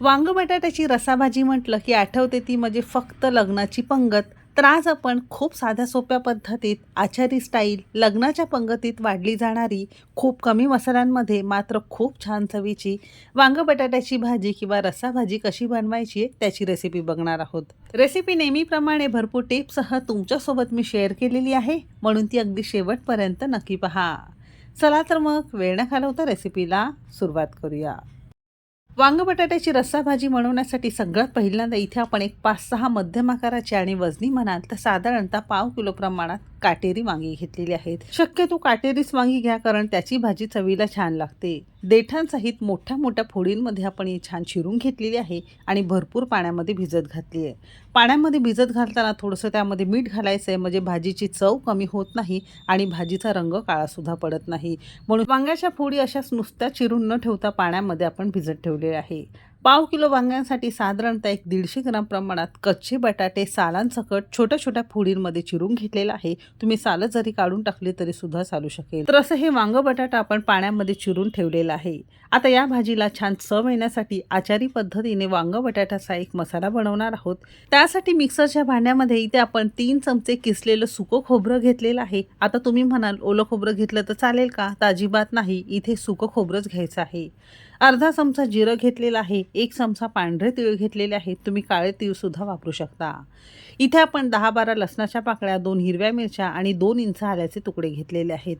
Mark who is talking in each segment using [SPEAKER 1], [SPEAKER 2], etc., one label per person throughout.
[SPEAKER 1] वांग बटाट्याची रसाभाजी म्हटलं की आठवते ती म्हणजे फक्त लग्नाची पंगत. तर आज आपण खूप साध्या सोप्या पद्धतीत आचारी स्टाईल लग्नाच्या पंगतीत वाढली जाणारी खूप कमी मसाल्यांमध्ये मात्र खूप छान चवीची वांग बटाट्याची भाजी किंवा रसाभाजी कशी बनवायची त्याची रेसिपी बघणार आहोत. रेसिपी नेहमीप्रमाणे भरपूर टिप्ससह तुमच्यासोबत मी शेअर केलेली आहे. म्हणून ती अगदी शेवटपर्यंत नक्की पहा. चला तर मग वेळ न घालवता रेसिपीला सुरुवात करूया. वांग बटाट्याची रस्सा भाजी बनवण्यासाठी सगळ्यात पहिल्यांदा इथे आपण एक पाच सहा मध्यम आकाराची आणि वजनी म्हणाल तर साधारणतः पाव किलो प्रमाणात काटेरी वांगी घेतलेली आहेत. शक्यतो काटेरीच वांगी घ्या कारण त्याची भाजी चवीला छान लागते. देठांसहित मोठ्या मोठ्या फोडींमध्ये आपण ही छान चिरून घेतलेली आहे आणि भरपूर पाण्यामध्ये भिजत घातली आहे. पाण्यामध्ये भिजत घालताना थोडंसं त्यामध्ये मीठ घालायचं आहे म्हणजे भाजीची चव कमी होत नाही आणि भाजीचा रंग काळासुद्धा पडत नाही. म्हणून वांग्याच्या फोडी अशाच नुसत्या चिरून न ठेवता पाण्यामध्ये आपण भिजत ठेवले आहे. पाव किलो वांग्यांसाठी साधारणतः एक दीडशे ग्राम प्रमाणात कच्चे बटाटे सालांसकट छोट्या छोट्या फुडींमध्ये चिरून घेतलेलं आहे. तुम्ही सालं जरी काढून टाकली तरी सुद्धा चालू शकेल. तर असं हे वांग बटाटा आपण पाण्यामध्ये चिरून ठेवलेलं आहे. आता या भाजीला छान चव येण्यासाठी आचारी पद्धतीने वांग बटाट्याचा एक मसाला बनवणार आहोत. त्यासाठी मिक्सरच्या भांड्यामध्ये इथे आपण तीन चमचे किसलेलं सुकं खोबरं घेतलेलं आहे. आता तुम्ही म्हणाल ओलं खोबरं घेतलं तर चालेल का? तर अजिबात नाही. इथे सुकं खोबरंच घ्यायचं आहे. अर्धा चमचा जिरं घेतलेला आहे एक चमचा पांढरे तीळ घेतलेले आहेत तुम्ही काळे तीळसुद्धा वापरू शकता. इथे आपण दहा बारा लसणाच्या पाकळ्या दोन हिरव्या मिरच्या आणि दोन इंच आल्याचे तुकडे घेतलेले आहेत.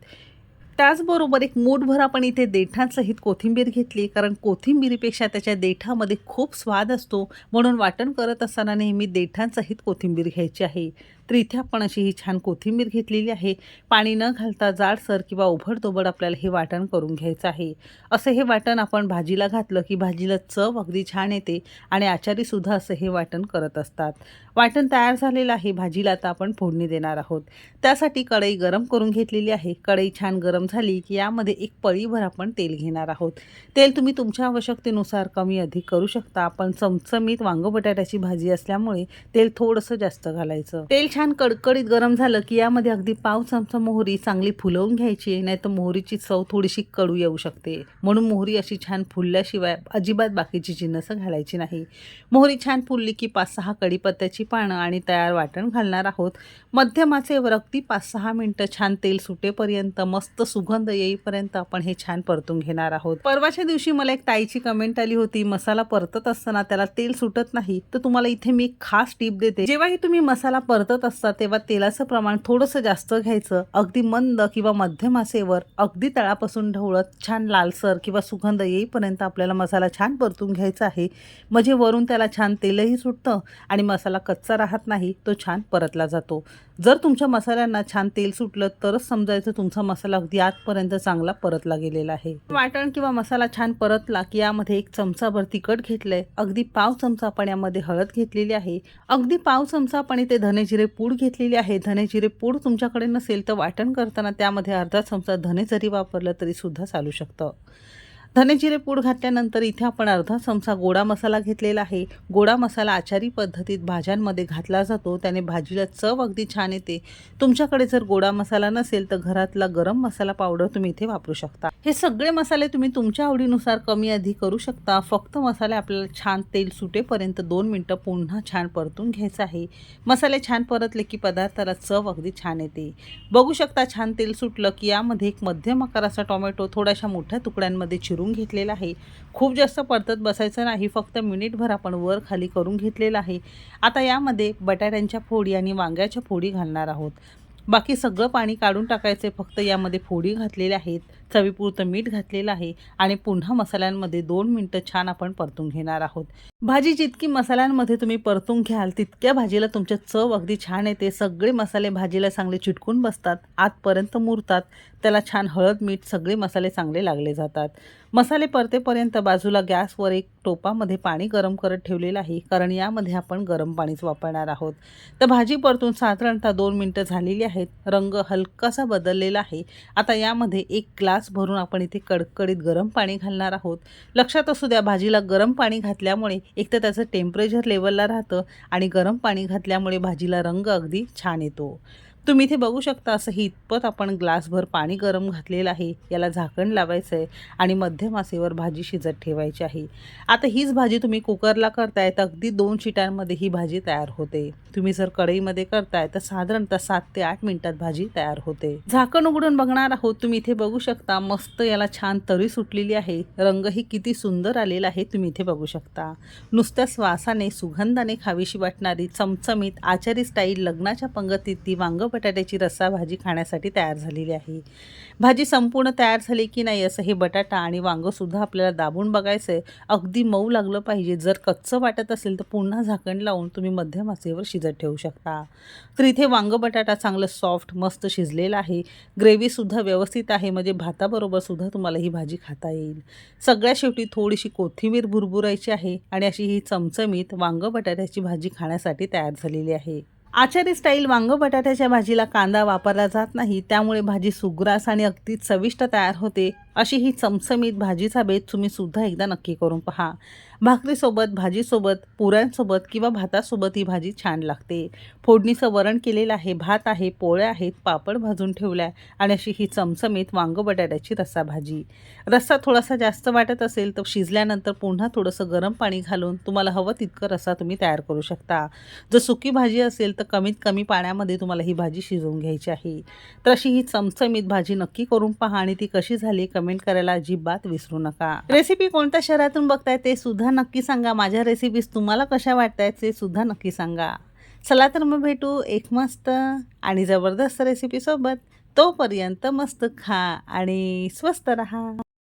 [SPEAKER 1] त्याचबरोबर एक मूठभर आपण इथे देठांसहित कोथिंबीर घेतली कारण कोथिंबीरीपेक्षा त्याच्या देठामध्ये खूप स्वाद असतो म्हणून वाटण करत असताना नेहमी देठांसहित कोथिंबीर घ्यायची आहे. तर इथे आपण अशी ही छान कोथिंबीर घेतलेली आहे. पाणी न घालता जाडसर किंवा उभडतोबड आपल्याला हे वाटण करून घ्यायचं आहे. असं हे वाटण आपण भाजीला घातलं की भाजीला चव अगदी छान येते आणि आचारीसुद्धा असं हे वाटण करत असतात. वाटण तयार झालेलं आहे. भाजीला आता आपण फोडणी देणार आहोत. त्यासाठी कढई गरम करून घेतलेली आहे. कढई छान गरम झाली की यामध्ये एक पळीभर आपण तेल घेणार आहोत. तेल तुम्ही तुमच्या आवश्यकतेनुसार कमी अधिक करू शकता. आपण चमचमीत वांग बटाट्याची भाजी असल्यामुळे तेल थोडंसं जास्त घालायचं. तेल छान कडकडीत गरम झालं की यामध्ये अगदी पाव चमचा मोहरी चांगली फुलवून घ्यायची नाही तर मोहरीची चव थोडीशी कडू येऊ शकते. म्हणून मोहरी अशी छान फुलल्याशिवाय अजिबात बाकीची जिन्नसं घालायची नाही. मोहरी छान फुलली की पाच सहा कढीपत्त्याची पानं आणि तयार वाटण घालणार आहोत. मध्यमाचे अगदी पाच सहा मिनटं छान तेल सुटेपर्यंत मस्त सुगंध येईपर्यंत आपण हे छान परतून घेणार आहोत. परवाच्या दिवशी मला एक ताईची कमेंट आली होती मसाला परतत असताना त्याला तेल सुटत नाही तर तुम्हाला इथे मी खास टीप देते. जेव्हाही तुम्ही मसाला परतत असतात तेव्हा तेलाचं प्रमाण थोडंसं जास्त घ्यायचं. अगदी मंद किंवा मध्यम आचेवर अगदी तळापासून ढवळत छान लालसर किंवा सुगंध येईपर्यंत आपल्याला मसाला छान परतून घ्यायचा आहे. म्हणजे वरून त्याला छान तेलही सुटतं आणि मसाला कच्चा राहत नाही तो छान परतला जातो. जर तुमच्या मसाल्यांना छान तेल सुटलं तरच समजायचं तुमचा मसाला अगदी आतपर्यंत चांगला परतला गेलेला आहे. वाटण किंवा मसाला छान परतला की यामध्ये एक चमचाभर तिखट घेतलंय अगदी पाव चमचा आपण यामध्ये हळद घेतलेली आहे. अगदी पाव चमचा आपण इथे धने जिरे पूड घेतलेली आहे. धने जिरे पूड तुमच्याकडे नसेल तर वाटण करताना त्यामध्ये अर्धा चमचा धने जरी वापरलं तरी सुद्धा चालू शकतं. धने जिरे पूड घातल्यानंतर इथे आपण अर्धा चमचा गोडा मसाला घेतलेला आहे. गोडा मसाला आचारी पद्धतीत भाज्यांमध्ये घातला जातो. त्याने भाजीला चव अगदी छान येते. तुमच्याकडे जर गोडा मसाला नसेल तर घरातला गरम मसाला पावडर तुम्ही इथे वापरू शकता. हे सगळे मसाले तुम्ही तुमच्या आवडीनुसार कमी अधिक करू शकता. फक्त मसाले आपल्याला छान तेल सुटेपर्यंत दोन मिनटं पुन्हा छान परतून घ्यायचं आहे. मसाले छान परतले की पदार्थाला चव अगदी छान येते. बघू शकता छान तेल सुटलं की यामध्ये एक मध्यम आकाराचा टोमॅटो थोड्याशा मोठ्या तुकड्यांमध्ये चिरून घेतलेला आहे. खूप जास्त परतत बसायचं नाही फक्त मिनिटभर आपण वर खाली करून घेतलेलं आहे. आता यामध्ये बटाट्यांच्या फोडी आणि वांग्याच्या फोडी घालणार आहोत. बाकी सगळं पाणी काढून टाकायचे फक्त यामध्ये फोडी घातलेल्या आहेत. चवीपुरतं मीठ घातलेलं आहे आणि पुन्हा मसाल्यांमध्ये दोन मिनटं छान आपण परतून घेणार आहोत. भाजी जितकी मसाल्यांमध्ये तुम्ही परतून घ्याल तितक्या भाजीला तुमच्या चव अगदी छान येते. सगळे मसाले भाजीला चांगले चिटकून बसतात आतपर्यंत मुरतात. त्याला छान हळद मीठ सगळे मसाले चांगले लागले जातात. मसाले परतेपर्यंत बाजूला गॅसवर एक टोपामध्ये पाणी गरम करत ठेवलेलं आहे कारण यामध्ये आपण गरम पाणीच वापरणार आहोत. तर भाजी परतून साधारणतः दोन मिनटं झालेली आहेत. रंग हलकासा बदललेला आहे. आता यामध्ये एक ग्लास भरून आपण इथे कडकडीत गरम पाणी घालणार आहोत. लक्षात असू द्या भाजीला गरम पाणी घातल्यामुळे एक तर त्याचं टेम्परेचर लेवलला राहतं आणि गरम पाणी घातल्यामुळे भाजीला रंग अगदी छान येतो. तुम्ही इथे बघू शकता असं ही इतपत आपण ग्लासभर पाणी गरम घातलेलं आहे. याला झाकण लावायचं आहे आणि मध्यम आसेवर भाजी शिजत ठेवायची आहे. आता हीच भाजी तुम्ही कुकरला करताय तर अगदी दोन शिटांमध्ये ही भाजी तयार होते. तुम्ही जर कढईमध्ये करताय तर साधारणतः सात ते आठ मिनिटात भाजी तयार होते. झाकण उघडून बघणार आहोत. तुम्ही इथे बघू शकता मस्त याला छान तरी सुटलेली आहे. रंगही किती सुंदर आलेला आहे. तुम्ही इथे बघू शकता. नुसत्या श्वासाने सुगंधाने खावीशी वाटणारी चमचमीत आचारी स्टाईल लग्नाच्या पंगतीत ती वांग बटाट्याची रस्सा भाजी खाण्यासाठी तयार झालेली आहे. भाजी संपूर्ण तयार झाली की नाही असं हे बटाटा आणि वांगंसुद्धा आपल्याला दाबून बघायचं आहे अगदी मऊ लागलं पाहिजे. जर कच्चं वाटत असेल तर पुन्हा झाकण लावून तुम्ही मध्यम आचेवर शिजत ठेवू शकता. तर इथे वांग बटाटा चांगलं सॉफ्ट मस्त शिजलेलं आहे. ग्रेव्हीसुद्धा व्यवस्थित आहे. म्हणजे भाताबरोबरसुद्धा तुम्हाला ही भाजी खाता येईल. सगळ्या शेवटी थोडीशी कोथिंबीर भुरभुरायची आहे आणि अशी ही चमचमीत वांग बटाट्याची भाजी खाण्यासाठी तयार झालेली आहे. आचारी स्टाईल वांग बटाट्याच्या भाजीला कांदा वापरला जात नाही. त्यामुळे भाजी सुग्रास आणि अगदी चविष्ट तयार होते. अशी ही चमचमीत भाजीचा बेत तुम्ही सुद्धा एकदा नक्की करून पहा. भाकरीसोबत भाजीसोबत पुऱ्यांसोबत किंवा भातासोबत ही भाजी छान लागते. फोडणीचं वरण केलेलं आहे भात आहे पोळ्या आहेत पापड भाजून ठेवल्या आणि अशी ही चमचमीत वांग बटाट्याची रस्सा भाजी. रस्सा थोडासा जास्त वाटत असेल तर शिजल्यानंतर पुन्हा थोडंसं गरम पाणी घालून तुम्हाला हवं तितकं रस्सा तुम्ही तयार करू शकता. जर सुकी भाजी असेल तर कमीत कमी पाण्यामध्ये तुम्हाला ही भाजी शिजवून घ्यायची आहे. तर अशी ही चमचमीत भाजी नक्की करून पहा आणि ती कशी झाली कमी कमेंट करायला अजिबात विसरू नका. रेसिपी कोणत्या शहरातून बघताय ते सुद्धा नक्की सांगा. माझ्या रेसिपीज तुम्हाला कशा वाटतायत ते सुद्धा नक्की सांगा. चला तर मग भेटू एक मस्त आणि जबरदस्त रेसिपीसोबत तोपर्यंत मस्त खा आणि स्वस्त रहा.